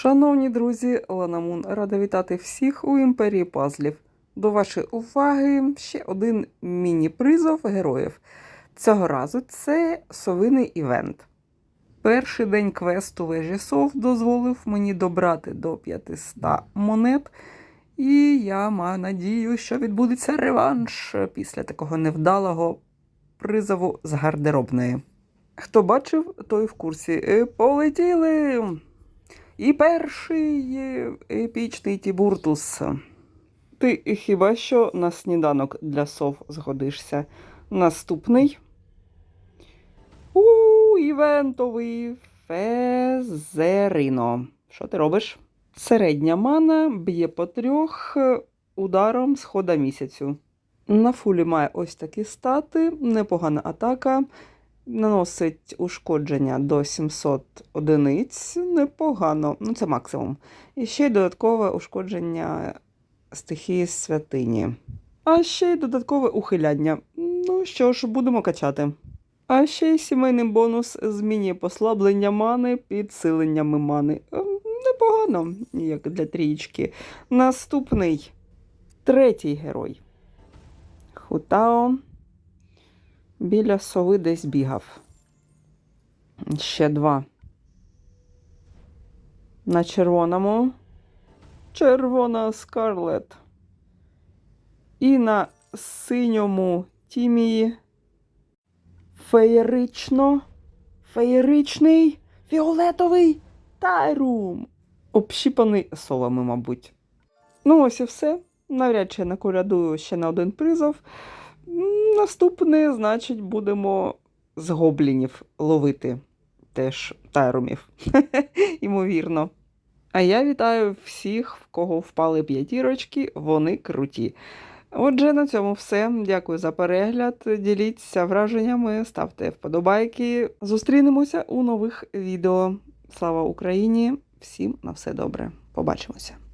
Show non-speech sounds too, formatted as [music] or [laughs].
Шановні друзі, Лана Мун рада вітати всіх у імперії пазлів. До вашої уваги ще один міні-призов героїв. Цього разу це совиний івент. Перший день квесту вежі сов дозволив мені добрати до 500 монет, і я маю надію, що відбудеться реванш після такого невдалого призову з гардеробної. Хто бачив, той в курсі. Е, Полетіли! І перший епічний Тібуртус. Ти хіба що на сніданок для сов згодишся? Наступний. У івентовий Фезерино. Що ти робиш? Середня мана б'є по трьох ударом з хода місяцю. На фулі має ось такі стати, непогана атака. Наносить ушкодження до 700 одиниць. Непогано, ну це максимум. І ще й додаткове ушкодження стихії святині. А ще й додаткове ухиляння. Ну що ж, будемо качати. А ще й сімейний бонус змінює послаблення мани підсиленнями мани. Ем, Непогано, як для трієчки. Наступний третій герой. Хутао біля сови десь бігав. Ще два. На червоному. Червона скарлет. І на синьому тімії. Феєрично. Феєричний. Фіолетовий тайрум. Общіпаний совами, мабуть. Ну, ось і все. Навряд чи наколядую ще на один призов. Наступне, значить, будемо з гоблінів ловити теж тайрумів. [laughs] Ймовірно. А я вітаю всіх, в кого впали п'ятірочки, вони круті. Отже, на цьому все. Дякую за перегляд. Діліться враженнями, ставте вподобайки. Зустрінемося у нових відео. Слава Україні! Всім на все добре. Побачимося!